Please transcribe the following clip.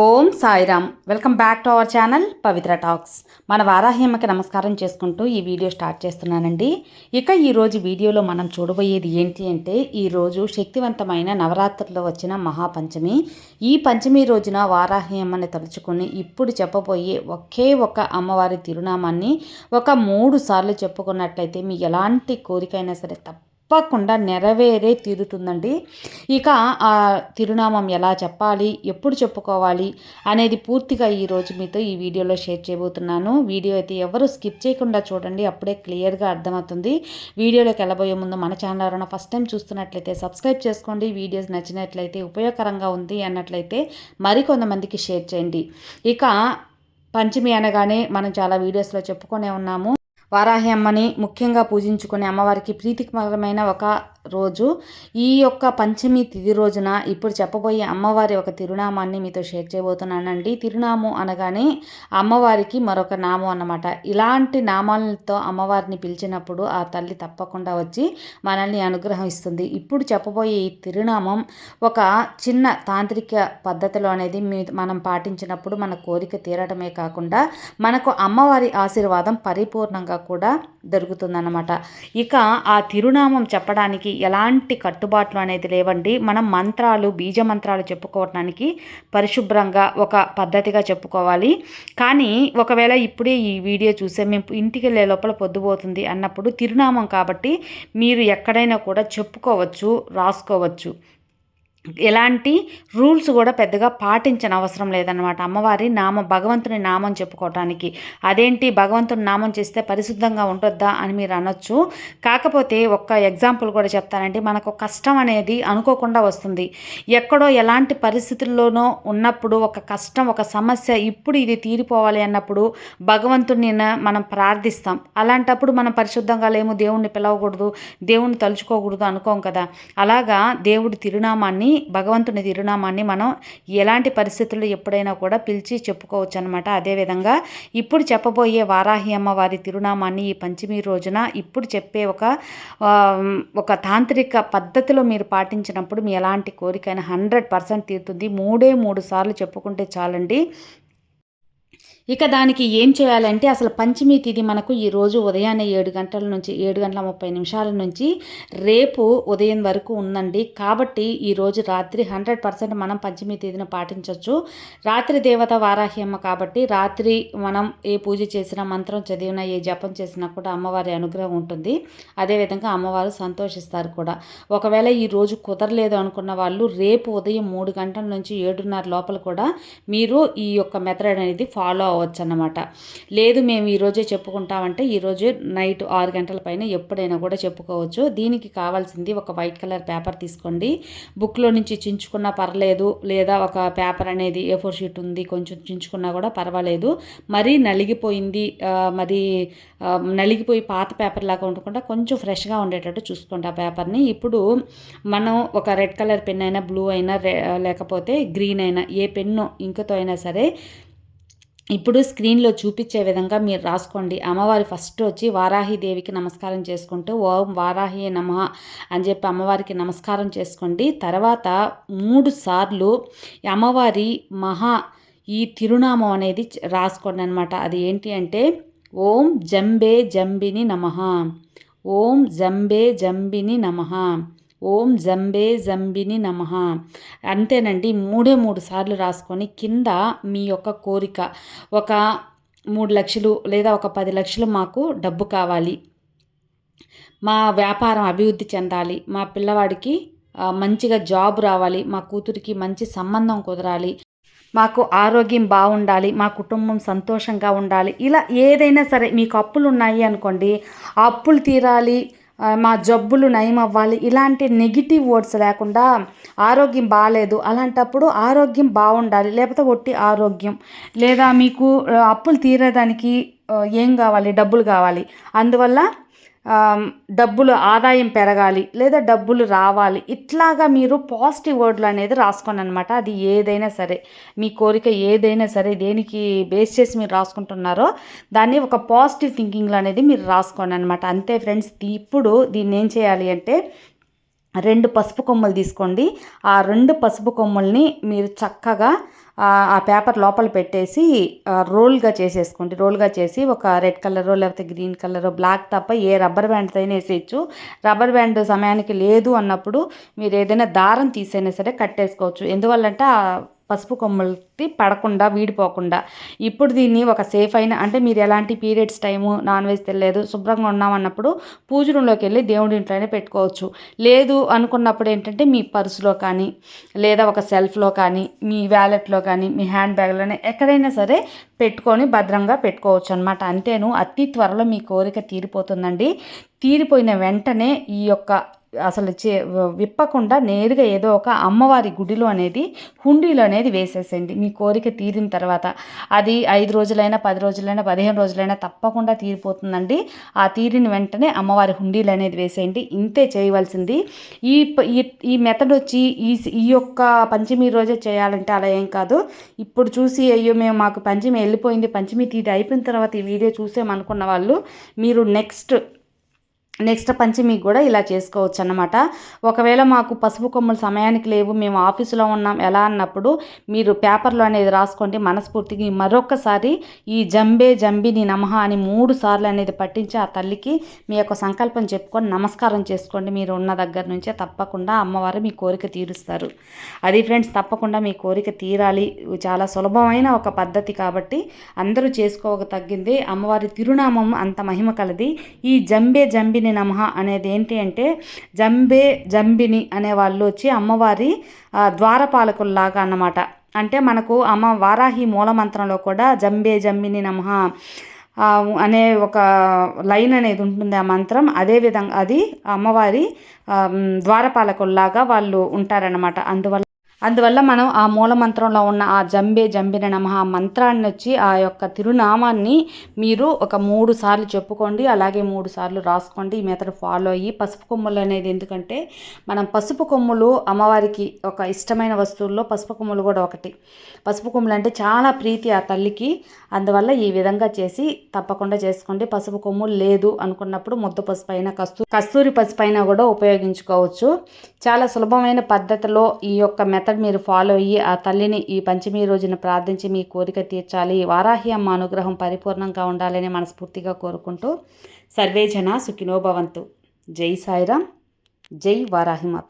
Om Sairam. Welcome back to our channel Pavitra talks. మన వారాహ్యమ్మకి నమస్కారం చేసుకుంటూ ఈ వీడియో స్టార్ట్ చేస్తున్నానండి. ఇక ఈరోజు వీడియోలో మనం చూడబోయేది ఏంటి అంటే ఈరోజు శక్తివంతమైన నవరాత్రుల్లో వచ్చిన మహాపంచమి. ఈ పంచమి రోజున వారాహ్యమ్మని తలుచుకుని ఇప్పుడు చెప్పబోయే ఒకే ఒక అమ్మవారి తిరునామాన్ని ఒక మూడు సార్లు చెప్పుకున్నట్లయితే మీ ఎలాంటి కోరికైనా సరే తప్ప తప్పకుండా నెరవేరే తీరుతుందండి. ఇక ఆ తిరునామం ఎలా చెప్పాలి ఎప్పుడు చెప్పుకోవాలి అనేది పూర్తిగా ఈరోజు మీతో ఈ వీడియోలో షేర్ చేయబోతున్నాను. వీడియో అయితే ఎవరు స్కిప్ చేయకుండా చూడండి అప్పుడే క్లియర్గా అర్థమవుతుంది. వీడియోలోకి వెళ్ళబోయే ముందు మన ఛానల్ ఎవరైనా ఫస్ట్ టైం చూస్తున్నట్లయితే సబ్స్క్రైబ్ చేసుకోండి. వీడియోస్ నచ్చినట్లయితే ఉపయోగకరంగా ఉంది అన్నట్లయితే మరికొంతమందికి షేర్ చేయండి. ఇక పంచమి అనగానే మనం చాలా వీడియోస్లో చెప్పుకొనే ఉన్నాము. వారాహి అమ్మని ముఖ్యంగా పూజించుకునే అమ్మవారికి ప్రీతికరమైన ఒక రోజు. ఈ యొక్క పంచమి తిథి రోజున ఇప్పుడు చెప్పబోయే అమ్మవారి ఒక తిరునామాన్ని మీతో షేర్ చేయబోతున్నానండి. తిరునామం అనగానే అమ్మవారికి మరొక నామం అన్నమాట. ఇలాంటి నామాలతో అమ్మవారిని పిలిచినప్పుడు ఆ తల్లి తప్పకుండా వచ్చి మనల్ని అనుగ్రహిస్తుంది ఇప్పుడు చెప్పబోయే ఈ తిరునామం ఒక చిన్న తాంత్రిక పద్ధతిలో అనేది మీ మనం పాటించినప్పుడు మన కోరిక తీరడమే కాకుండా మనకు అమ్మవారి ఆశీర్వాదం పరిపూర్ణంగా కూడా దొరుకుతుందన్నమాట. ఇక ఆ తిరునామం చెప్పడానికి ఎలాంటి కట్టుబాట్లు అనేది లేవండి. మనం మంత్రాలు బీజ మంత్రాలు చెప్పుకోవడానికి పరిశుభ్రంగా ఒక పద్ధతిగా చెప్పుకోవాలి. కానీ ఒకవేళ ఇప్పుడే ఈ వీడియో చూసే మేము ఇంటికి వెళ్ళే లోపల పొద్దుపోతుంది అన్నప్పుడు తిరునామం కాబట్టి మీరు ఎక్కడైనా కూడా చెప్పుకోవచ్చు రాసుకోవచ్చు. ఎలాంటి రూల్స్ కూడా పెద్దగా పాటించని అవసరం లేదనమాట అమ్మవారి నామ భగవంతుని నామం చెప్పుకోవటానికి అదేంటి? భగవంతుని నామం చేస్తే పరిశుద్ధంగా ఉంటుందా అని మీరు అనొచ్చు. కాకపోతే ఒక్క ఎగ్జాంపుల్ కూడా చెప్తానండి. మనకు కష్టం అనేది అనుకోకుండా వస్తుంది. ఎక్కడో ఎలాంటి పరిస్థితుల్లోనో ఉన్నప్పుడు ఒక కష్టం ఒక సమస్య ఇప్పుడు ఇది తీరిపోవాలి అన్నప్పుడు భగవంతుని మనం ప్రార్థిస్తాం. అలాంటప్పుడు మనం పరిశుద్ధంగా లేము దేవుణ్ణి పిలవకూడదు దేవుణ్ణి తలుచుకోకూడదు అనుకోం కదా. అలాగా దేవుడి తిరునామాన్ని భగవంతుని తిరునామాన్ని మనం ఎలాంటి పరిస్థితుల్లో ఎప్పుడైనా కూడా పిలిచి చెప్పుకోవచ్చు అనమాట అదేవిధంగా ఇప్పుడు చెప్పబోయే వారాహి అమ్మవారి తిరునామాన్ని ఈ పంచమి రోజున ఇప్పుడు చెప్పే ఒక ఒక తాంత్రిక పద్ధతిలో మీరు పాటించినప్పుడు మీ ఎలాంటి కోరికైనా హండ్రెడ్ పర్సెంట్ తీరుతుంది. మూడే మూడు సార్లు చెప్పుకుంటే చాలండి. ఇక దానికి ఏం చేయాలంటే అసలు పంచమి తిథి మనకు ఈరోజు ఉదయాన్నే ఏడు గంటల నుంచి ఏడు గంటల ముప్పై నిమిషాల నుంచి రేపు ఉదయం వరకు ఉందండి. కాబట్టి ఈరోజు రాత్రి హండ్రెడ్ పర్సెంట్ మనం పంచమి తిథిని పాటించవచ్చు రాత్రి దేవత వారాహ్యమ్మ కాబట్టి రాత్రి మనం ఏ పూజ చేసినా మంత్రం చదివినా ఏ జపం చేసినా కూడా అమ్మవారి అనుగ్రహం ఉంటుంది. అదేవిధంగా అమ్మవారు సంతోషిస్తారు కూడా. ఒకవేళ ఈరోజు కుదరలేదు అనుకున్న వాళ్ళు రేపు ఉదయం మూడు గంటల నుంచి ఏడున్నర లోపల కూడా మీరు ఈ యొక్క మెథడ్ అనేది ఫాలో అవ్వచ్చు అన్నమాట లేదు మేము ఈరోజే చెప్పుకుంటామంటే ఈరోజు నైట్ ఆరు గంటల పైన ఎప్పుడైనా కూడా చెప్పుకోవచ్చు. దీనికి కావాల్సింది ఒక వైట్ కలర్ పేపర్ తీసుకోండి. బుక్లో నుంచి చించుకున్నా పర్లేదు లేదా ఒక పేపర్ అనేది ఏ ఫోర్ షీట్ ఉంది కొంచెం చించుకున్నా కూడా పర్వాలేదు. మరీ నలిగిపోయింది మరి నలిగిపోయి పాత పేపర్ లాగా ఉండకుండా కొంచెం ఫ్రెష్గా ఉండేటట్టు చూసుకోండి ఆ పేపర్ని. ఇప్పుడు మనం ఒక రెడ్ కలర్ పెన్ అయినా బ్లూ అయినా లేకపోతే గ్రీన్ అయినా ఏ పెన్ను ఇంకతో అయినా సరే ఇప్పుడు స్క్రీన్లో చూపించే విధంగా మీరు రాసుకోండి. అమ్మవారి ఫస్ట్ వచ్చి వారాహిదేవికి నమస్కారం చేసుకుంటూ ఓం వారాహి నమ అని చెప్పి అమ్మవారికి నమస్కారం చేసుకోండి. తర్వాత మూడు సార్లు అమ్మవారి మహా ఈ తిరునామం అనేది రాసుకోండి అనమాట అది ఏంటి అంటే ఓం జంబే జంబిని నమ. ఓం జంబే జంబిని నమ. ఓం జంబే జంబిని నమ. అంతేనండి మూడే మూడు సార్లు రాసుకొని కింద మీ యొక్క కోరిక ఒక మూడు లక్షలు లేదా ఒక పది లక్షలు మాకు డబ్బు కావాలి. మా వ్యాపారం అభివృద్ధి చెందాలి. మా పిల్లవాడికి మంచిగా జాబ్ రావాలి. మా కూతురికి మంచి సంబంధం కుదరాలి. మాకు ఆరోగ్యం బాగుండాలి. మా కుటుంబం సంతోషంగా ఉండాలి. ఇలా ఏదైనా సరే మీకు అప్పులు ఉన్నాయి అనుకోండి ఆ అప్పులు తీరాలి. మా జబ్బులు నయం అవ్వాలి. ఇలాంటి నెగిటివ్ వర్డ్స్ లేకుండా ఆరోగ్యం బాగాలేదు అలాంటప్పుడు ఆరోగ్యం బాగుండాలి. లేకపోతే ఒట్టి ఆరోగ్యం. లేదా మీకు అప్పులు తీరేదానికి ఏం కావాలి? డబ్బులు కావాలి. అందువల్ల డబ్బులు ఆదాయం పెరగాలి లేదా డబ్బులు రావాలి ఇట్లాగా మీరు పాజిటివ్ వర్డ్లు అనేది రాసుకోండి అనమాట అది ఏదైనా సరే మీ కోరిక ఏదైనా సరే దేనికి బేస్ చేసి మీరు రాసుకుంటున్నారో దాన్ని ఒక పాజిటివ్ థింకింగ్లో అనేది మీరు రాసుకోండి అనమాట అంతే ఫ్రెండ్స్ ఇప్పుడు దీన్ని ఏం చేయాలి అంటే రెండు పసుపు కొమ్మలు తీసుకోండి. ఆ రెండు పసుపు కొమ్మల్ని మీరు చక్కగా ఆ పేపర్ లోపల పెట్టేసి రోల్గా చేసేసుకోండి. రోల్గా చేసి ఒక రెడ్ కలరో లేకపోతే గ్రీన్ కలరో బ్లాక్ తప్ప ఏ రబ్బర్ బ్యాండ్తో అయినా వేసేయచ్చు. రబ్బర్ బ్యాండ్ సమయానికి లేదు అన్నప్పుడు మీరు ఏదైనా దారం తీసైనా సరే కట్టేసుకోవచ్చు. ఎందువల్లంటే ఆ పసుపు కొమ్మలకి పడకుండా వీడిపోకుండా. ఇప్పుడు దీన్ని ఒక సేఫ్ అయిన అంటే మీరు ఎలాంటి పీరియడ్స్ టైము నాన్ వెజ్ తెలియదు శుభ్రంగా ఉన్నామన్నప్పుడు పూజ రూమ్లోకి వెళ్ళి దేవుడి ఇంట్లోనే పెట్టుకోవచ్చు. లేదు అనుకున్నప్పుడు ఏంటంటే మీ పర్సులో కానీ లేదా ఒక సెల్ఫ్లో కానీ మీ వ్యాలెట్లో కానీ మీ హ్యాండ్ బ్యాగ్లోనే ఎక్కడైనా సరే పెట్టుకొని భద్రంగా పెట్టుకోవచ్చు అనమాట అంతేను అతి త్వరలో మీ కోరిక తీరిపోతుందండి. తీరిపోయిన వెంటనే ఈ యొక్క అసలు చే విప్పకుండా నేరుగా ఏదో ఒక అమ్మవారి గుడిలో అనేది హుండీలో అనేది వేసేసేయండి. మీ కోరిక తీరిన తర్వాత. అది ఐదు రోజులైనా పది రోజులైనా పదిహేను రోజులైనా తప్పకుండా తీరిపోతుందండి. ఆ తీరిన వెంటనే అమ్మవారి హుండీలు అనేది వేసేయండి. ఇంతే చేయవలసింది. ఈ ఈ ఈ మెథడ్ వచ్చి ఈ ఈ యొక్క పంచమి రోజే చేయాలంటే అలా ఏం కాదు. ఇప్పుడు చూసి అయ్యో మేము మాకు పంచమి వెళ్ళిపోయింది పంచమి తీది అయిపోయిన తర్వాత ఈ వీడియో చూసామనుకున్న వాళ్ళు మీరు నెక్స్ట్ నెక్స్ట్ పంచమికి కూడా ఇలా చేసుకోవచ్చు అన్నమాట ఒకవేళ మాకు పసుపు కొమ్ములు సమయానికి లేవు మేము ఆఫీసులో ఉన్నాం ఎలా అన్నప్పుడు మీరు పేపర్లో అనేది రాసుకోండి. మనస్ఫూర్తిగా మరొకసారి ఈ జంబే జంబిని నమః అని మూడు సార్లు అనేది పట్టించి ఆ తల్లికి మీ యొక్క సంకల్పం చెప్పుకొని నమస్కారం చేసుకోండి. మీరు ఉన్న దగ్గర నుంచే తప్పకుండా అమ్మవారు మీ కోరిక తీరుస్తారు. అది ఫ్రెండ్స్ తప్పకుండా మీ కోరిక తీరాలి. చాలా సులభమైన ఒక పద్ధతి కాబట్టి అందరూ చేసుకోక తగ్గింది. అమ్మవారి తిరునామం అంత మహిమ కలది. ఈ జంబే జంబిని నమః అనేది ఏంటి అంటే జంబే జంబిని అనే వాళ్ళు వచ్చి అమ్మవారి ద్వారపాలకుల్లాగా అన్నమాట. అంటే మనకు అమ్మ వారాహి మూలమంత్రంలో కూడా జంబే జంబిని నమః అనే ఒక లైన్ అనేది ఉంటుంది ఆ మంత్రం. అదే విధంగా అది అమ్మవారి ద్వారపాలకుల్లాగా వాళ్ళు ఉంటారన్నమాట. అందువల్ల అందువల్ల మనం ఆ మూల మంత్రంలో ఉన్న ఆ జంబే జంబిన నమ ఆ మంత్రాన్ని వచ్చి ఆ యొక్క తిరునామాన్ని మీరు ఒక మూడు సార్లు చెప్పుకోండి అలాగే మూడు సార్లు రాసుకోండి. ఈ మెథడ్ ఫాలో అయ్యి పసుపు కొమ్ములు అనేది ఎందుకంటే మనం పసుపు కొమ్ములు అమ్మవారికి ఒక ఇష్టమైన వస్తువుల్లో పసుపు కొమ్ములు కూడా ఒకటి. పసుపు కొమ్ములు అంటే చాలా ప్రీతి ఆ తల్లికి. అందువల్ల ఈ విధంగా చేసి తప్పకుండా చేసుకోండి. పసుపు కొమ్ములు లేదు అనుకున్నప్పుడు ముద్ద పసుపు అయినా కస్తూ కస్తూరి పసుపు అయినా కూడా ఉపయోగించుకోవచ్చు. చాలా సులభమైన పద్ధతిలో ఈ యొక్క మెథడ్ మీరు ఫాలో అయ్యి ఆ తల్లిని ఈ పంచమి రోజున ప్రార్థించి మీ కోరిక తీర్చాలి. వారాహి అమ్మ అనుగ్రహం పరిపూర్ణంగా ఉండాలని మనస్ఫూర్తిగా కోరుకుంటూ సర్వే సుఖినోభవంతు జై సాయిరామ్. జై వారాహి మాత.